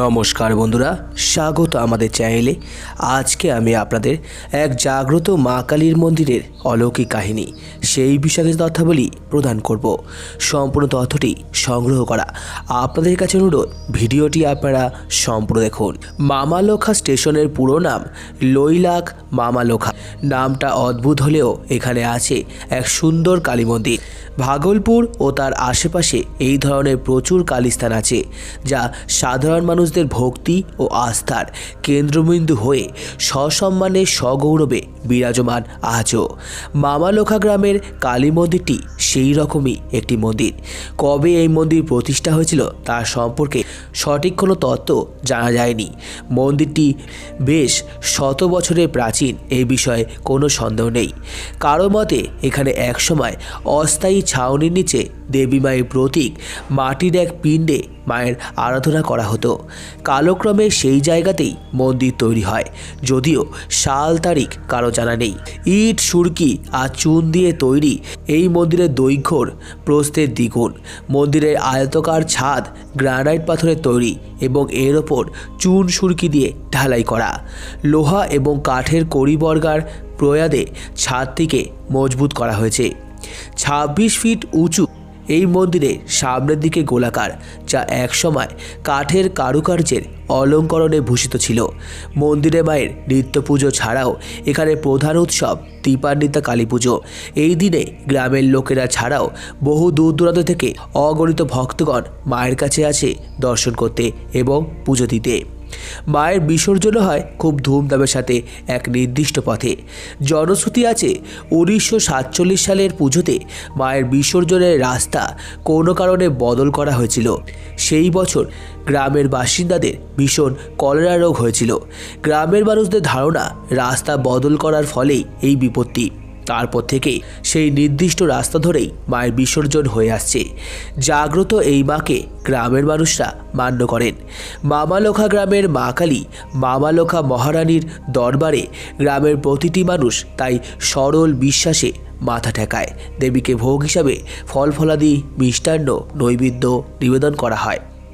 নমস্কার বন্ধুরা, স্বাগত আমাদের চ্যানেলে। আজকে আমি আপনাদের এক জাগ্রত মা কালীর মন্দিরের অলৌকিক কাহিনী, সেই বিষয়ে তথ্যাবলী প্রদান করব। সম্পূর্ণ তথ্যটি সংগ্রহ করা আপনাদের কাছে অনুরোধ, ভিডিওটি আপনারা সম্পূর্ণ দেখুন। মামালোখা স্টেশনের পুরো নাম লইলাক মামালোখা। নামটা অদ্ভুত হলেও এখানে আছে এক সুন্দর কালী মন্দির। ভাগলপুর ও তার আশেপাশে এই ধরনের প্রচুর কালীস্থান আছে, যা সাধারণ মানুষদের ভক্তি ও আস্থার কেন্দ্রবিন্দু হয়ে সসম্মানে সগৌরবে বিরাজমান আজও। মামালোখা গ্রামের কালী মন্দিরটি সেই রকমই একটি মন্দির। কবে এই মন্দির প্রতিষ্ঠা হয়েছিল তার সম্পর্কে সঠিক কোনো তত্ত্ব জানা যায়নি। মন্দিরটি বেশ শত বছরের প্রাচীন এই বিষয়ে কোনো সন্দেহ নেই। কারও মতে, এখানে একসময় অস্থায়ী ছাউনির নিচে দেবী মায়ের প্রতীক মাটির এক পিণ্ডে মায়ের আরাধনা করা হতো। কালক্রমে সেই জায়গাতেই মন্দির তৈরি হয়। যদিও সাল তারিখ কারও জানা নেই। ইট, সুরকি আর চুন দিয়ে তৈরি এই মন্দিরের দৈর্ঘ্যর প্রস্থের দ্বিগুণ। মন্দিরের আয়তকার ছাদ গ্রানাইট পাথরের তৈরি এবং এর ওপর চুন, সুরকি দিয়ে ঢালাই করা। লোহা এবং কাঠের কড়িবর্গার প্রয়াদে ছাদটিকে মজবুত করা হয়েছে। ছাব্বিশ ফিট উঁচু এই মন্দিরে সামনের দিকে গোলাকার, যা একসময় কাঠের কারুকার্যের অলঙ্করণে ভূষিত ছিল। মন্দিরে মায়ের নিত্য পুজো ছাড়াও এখানে প্রধান উৎসব দীপান্বিতা কালী পুজো। এই দিনে গ্রামের লোকেরা ছাড়াও বহু দূর দূরান্ত থেকে অগণিত ভক্তগণ মায়ের কাছে আসে দর্শন করতে এবং পুজো দিতে। মায়ের বিসর্জন হয় খুব ধুমধামের সাথে এক নির্দিষ্ট পথে। জনশ্রুতি আছে উনিশশো সাতচল্লিশ সালের পুজোতে মায়ের বিসর্জনের রাস্তা কোনো কারণে বদল করা হয়েছিল। সেই বছর গ্রামের বাসিন্দাদের ভীষণ কলেরা রোগ হয়েছিল। গ্রামের মানুষদের ধারণা রাস্তা বদল করার ফলেই এই বিপত্তি। তারপর থেকে সেই নির্দিষ্ট রাস্তা ধরেই মায়ের বিসর্জন হয়ে আসছে। জাগ্রত এই মাকে গ্রামের মানুষরা মান্য করেন। মামালোখা গ্রামের মা কালী, মামালোখা মহারানীর দরবারে গ্রামের প্রতিটি মানুষ তাই সরল বিশ্বাসে মাথা ঠেকায়। দেবীকে ভোগ হিসাবে ফল ফলাদি, মিষ্টান্ন, নৈবেদ্য নিবেদন করা হয়।